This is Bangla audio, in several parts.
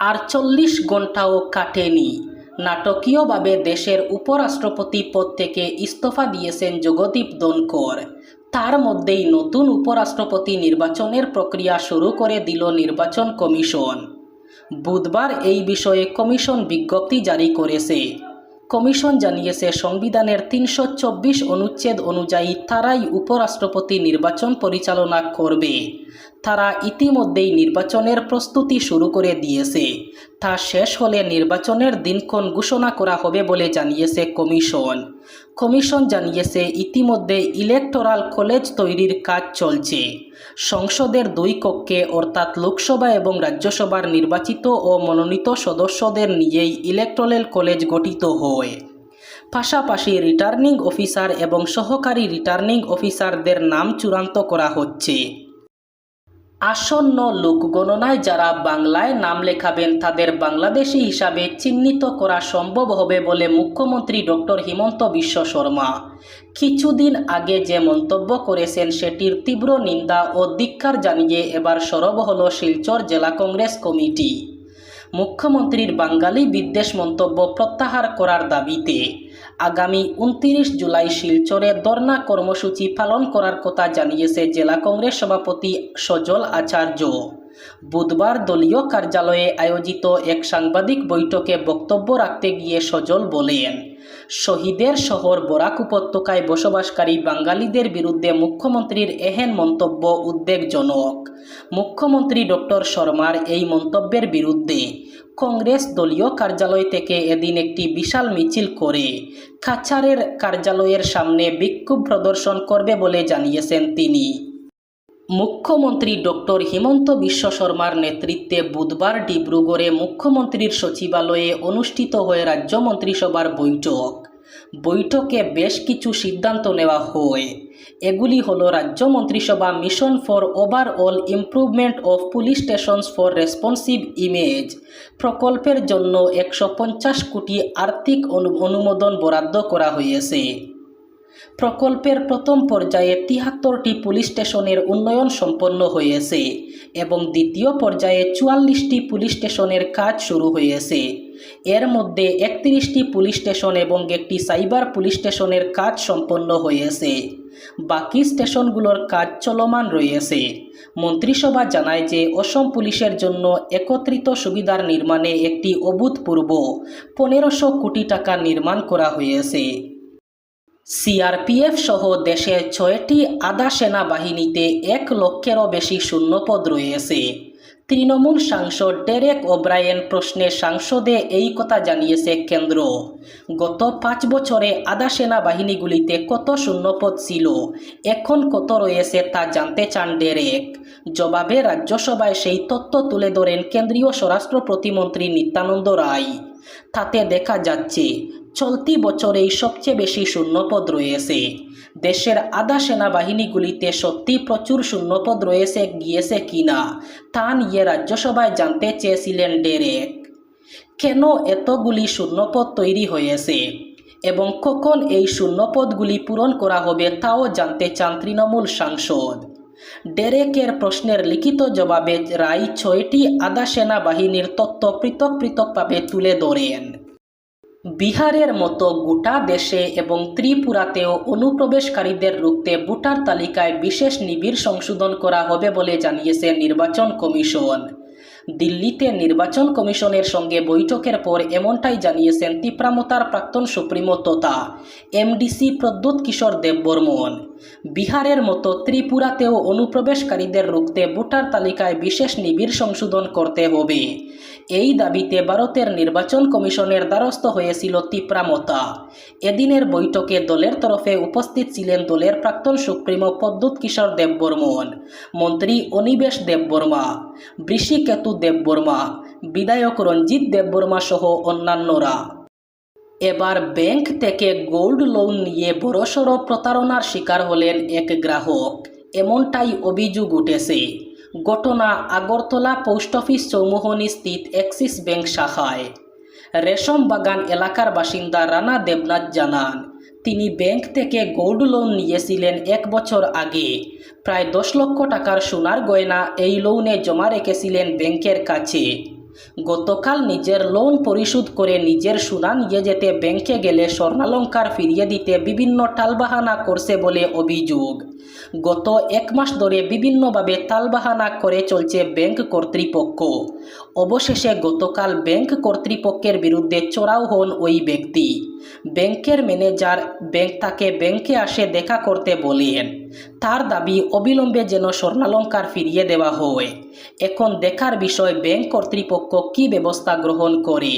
আটচল্লিশ ঘণ্টাও কাটেনি। নাটকীয়ভাবে দেশের উপরাষ্ট্রপতি পদ থেকে ইস্তফা দিয়েছেন জগদীপ ধনকর তার মধ্যেই নতুন উপরাষ্ট্রপতি নির্বাচনের প্রক্রিয়া শুরু করে দিল নির্বাচন কমিশন। বুধবার এই বিষয়ে কমিশন বিজ্ঞপ্তি জারি করেছে। কমিশন জানিয়েছে, সংবিধানের তিনশো চব্বিশ অনুচ্ছেদ অনুযায়ী তারাই উপরাষ্ট্রপতি নির্বাচন পরিচালনা করবে। তারা ইতিমধ্যেই নির্বাচনের প্রস্তুতি শুরু করে দিয়েছে। তা শেষ হলে নির্বাচনের দিনক্ষণ ঘোষণা করা হবে বলে জানিয়েছে কমিশন। কমিশন জানিয়েছে ইতিমধ্যে ইলেকটোরাল কলেজ তৈরির কাজ চলছে। সংসদের দুই কক্ষে, অর্থাৎ লোকসভা এবং রাজ্যসভার নির্বাচিত ও মনোনীত সদস্যদের নিয়েই ইলেকট্রাল কলেজ গঠিত হয়। পাশাপাশি রিটার্নিং অফিসার এবং সহকারী রিটার্নিং অফিসারদের নাম চূড়ান্ত করা হচ্ছে। আসন্ন লোকগণনায় যারা বাংলায় নাম লেখাবেন, তাদের বাংলাদেশি হিসাবে চিহ্নিত করা সম্ভব হবে বলে মুখ্যমন্ত্রী ডক্টর হিমন্ত বিশ্ব শর্মা। কিছুদিন আগে যে মন্তব্য করেছেন, সেটির তীব্র নিন্দা ও ধিক্কার জানিয়ে এবার সরব হল শিলচর জেলা কংগ্রেস কমিটি। মুখ্যমন্ত্রীর বাঙালি বিদ্বেষ মন্তব্য প্রত্যাহার করার দাবিতে আগামী উনত্রিশ জুলাই শিলচরে ধর্না কর্মসূচি পালন করার কথা জানিয়েছে জেলা কংগ্রেস সভাপতি সজল আচার্য। বুধবার দলীয় কার্যালয়ে আয়োজিত এক সাংবাদিক বৈঠকে বক্তব্য রাখতে গিয়ে সজল বলেন, শহীদের শহর বরাক উপত্যকায় বসবাসকারী বাঙালিদের বিরুদ্ধে মুখ্যমন্ত্রীর এহেন মন্তব্য উদ্বেগজনক। মুখ্যমন্ত্রী ডক্টর শর্মার এই মন্তব্যের বিরুদ্ধে কংগ্রেস দলীয় কার্যালয় থেকে এদিন একটি বিশাল মিছিল করে কাছারের কার্যালয়ের সামনে বিক্ষোভ প্রদর্শন করবে বলে জানিয়েছেন তিনি। মুখ্যমন্ত্রী ডক্টর হিমন্ত বিশ্ব শর্মার নেতৃত্বে বুধবার ডিব্রুগড়ে মুখ্যমন্ত্রীর সচিবালয়ে অনুষ্ঠিত হয়ে রাজ্য মন্ত্রিসভার বৈঠক। বৈঠকে বেশ কিছু সিদ্ধান্ত নেওয়া হয়। এগুলি হল রাজ্য মন্ত্রিসভা mission for overall improvement of police stations for responsive image. প্রকল্পের জন্য একশো পঞ্চাশ কোটি আর্থিক অনু- অনুমোদন বরাদ্দ করা হয়েছে। প্রকল্পের প্রথম পর্যায়ে তিয়াত্তরটি পুলিশ স্টেশনের উন্নয়ন সম্পন্ন হয়েছে এবং দ্বিতীয় পর্যায়ে চুয়াল্লিশটি পুলিশ স্টেশনের কাজ শুরু হয়েছে। এর মধ্যে একত্রিশটি পুলিশ স্টেশন এবং একটি সাইবার পুলিশ স্টেশনের কাজ সম্পন্ন হয়েছে। বাকি স্টেশনগুলোর কাজ চলমান রয়েছে। মন্ত্রিসভা জানায় যে অসম পুলিশের জন্য একত্রিত সুবিধার নির্মাণে একটি অভূতপূর্ব পনেরোশো কোটি টাকা নির্মাণ করা হয়েছে। সিআরপিএফ সহ দেশের ছয়টি আধা সেনাবাহিনীতে এক লক্ষেরও বেশি শূন্যপদ রয়েছে। তৃণমূল সাংসদ ডেরেক ওব্রায়েন প্রশ্নে সাংসদে এই কথা জানিয়েছে কেন্দ্র। গত পাঁচ বছরে আধা সেনাবাহিনীগুলিতে কত শূন্যপদ ছিল? এখন কত রয়েছে তা জানতে চান ডেরেক। জবাবে রাজ্যসভায় সেই তথ্য তুলে ধরেন কেন্দ্রীয় স্বরাষ্ট্র প্রতিমন্ত্রী নিত্যানন্দ রায়। তাতে দেখা যাচ্ছে চলতি বছরেই সবচেয়ে বেশি শূন্যপদ রয়েছে। দেশের আধা সেনাবাহিনীগুলিতে সত্যি প্রচুর শূন্যপদ রয়েছে, গিয়েছে কিনা তা নিয়ে রাজ্যসভায় জানতে চেয়েছিলেন ডেরেক। কেন এতগুলি শূন্যপদ তৈরি হয়েছে এবং কখন এই শূন্যপদগুলি পূরণ করা হবে তাও জানতে চান তৃণমূল সাংসদ। ডেরেকের প্রশ্নের লিখিত জবাবে রায় ছয়টি আধা সেনাবাহিনীর তথ্য পৃথক পৃথকভাবে তুলে ধরেন। বিহারের মতো গোটা দেশে এবং ত্রিপুরাতেও অনুপ্রবেশকারীদের রুখতে ভোটার তালিকায় বিশেষ নিবিড় সংশোধন করা হবে বলে জানিয়েছে নির্বাচন কমিশন। দিল্লিতে নির্বাচন কমিশনের সঙ্গে বৈঠকের পর এমনটাই জানিয়েছেন তিপ্রামতার প্রাক্তন সুপ্রিমো তথা এমডিসি প্রদ্যুৎ কিশোর দেববর্মন। বিহারের মতো ত্রিপুরাতেও অনুপ্রবেশকারীদের রুখতে ভোটার তালিকায় বিশেষ নিবিড় সংশোধন করতে হবে। এই দাবিতে ভারতের নির্বাচন কমিশনের দ্বারস্থ হয়েছিল তিপ্রামতা এদিনের বৈঠকে দলের তরফে উপস্থিত ছিলেন দলের প্রাক্তন সুপ্রিমো পদ্যুৎ কিশোর দেববর্মন, মন্ত্রী অনিবেশ দেববর্মা, বৃষিকেতু দেববর্মা, বিধায়ক রঞ্জিত দেববর্মা সহ অন্যান্যরা। এবার ব্যাংক থেকে গোল্ড লোন নিয়ে বড়সড় প্রতারণার শিকার হলেন এক গ্রাহক। এমনটাই অভিযোগ উঠেছে। ঘটনা আগরতলা পোস্ট অফিস চৌমোহনী স্থিত অ্যাক্সিস ব্যাংক শাখায়। রেশম বাগান এলাকার বাসিন্দা রানা দেবনাথ জানান, তিনি ব্যাংক থেকে গোল্ড লোন নিয়েছিলেন এক বছর আগে। প্রায় দশ লক্ষ টাকার সোনার গয়না এই লোনে জমা রেখেছিলেন ব্যাংকের কাছে। গতকাল নিজের লোন পরিশোধ করে নিজের সোনা নিয়ে যেতে ব্যাংকে গেলে স্বর্ণালঙ্কার ফিরিয়ে দিতে বিভিন্ন টালবাহানা করছে বলে অভিযোগ। গত এক মাস ধরে বিভিন্নভাবে তালবাহানা করে চলছে ব্যাংক কর্তৃপক্ষ। অবশেষে গতকাল ব্যাংক কর্তৃপক্ষের বিরুদ্ধে চড়াও হন ওই ব্যক্তি। ব্যাংকের ম্যানেজার ব্যাংক তাকে ব্যাংকে আসে দেখা করতে বলেন তার দাবি অবিলম্বে যেন স্বর্ণালঙ্কার ফিরিয়ে দেওয়া হয়। এখন দেখার বিষয় ব্যাংক কর্তৃপক্ষ কী ব্যবস্থা গ্রহণ করে?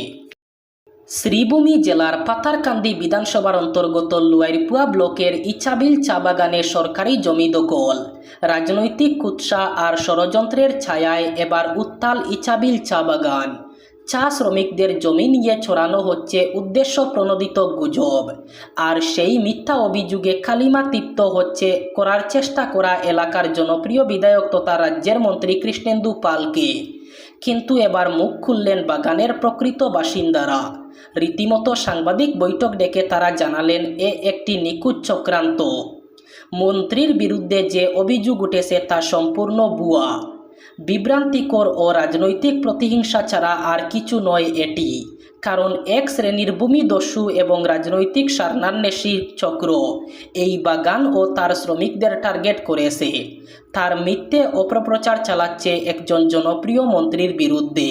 শ্রীভূমি জেলার পাতারকান্দি বিধানসভার অন্তর্গত লুয়াইরপুয়া ব্লকের ইচাবিল চা বাগানে সরকারি জমি দখল। রাজনৈতিক কুৎসা আর ষড়যন্ত্রের ছায়ায় এবার উত্তাল ইচাবিল চা বাগান। চা শ্রমিকদের জমি নিয়ে ছড়ানো হচ্ছে উদ্দেশ্য প্রণোদিত গুজব। আর সেই মিথ্যা অভিযোগে কালিমা তৃপ্ত হচ্ছে করার চেষ্টা করা এলাকার জনপ্রিয় বিধায়ক তথা রাজ্যের মন্ত্রী কৃষ্ণেন্দু পালকে। কিন্তু এবার মুখ খুললেন বাগানের প্রকৃত বাসিন্দারা। রীতিমতো সাংবাদিক বৈঠক ডেকে তারা জানালেন, এ একটি নিখুঁত চক্রান্ত। মন্ত্রীর বিরুদ্ধে যে অভিযোগ উঠেছে তা সম্পূর্ণ ভুয়া। বিভ্রান্তিকর ও রাজনৈতিক প্রতিহিংসা ছাড়া আর কিছু নয় এটি, কারণ এক শ্রেণির ভূমিদস্যু এবং রাজনৈতিক স্বার্থান্বেষী চক্র এই বাগান ও তার শ্রমিকদের টার্গেট করেছে। তার মিথ্যে অপপ্রচার চালাচ্ছে একজন জনপ্রিয় মন্ত্রীর বিরুদ্ধে।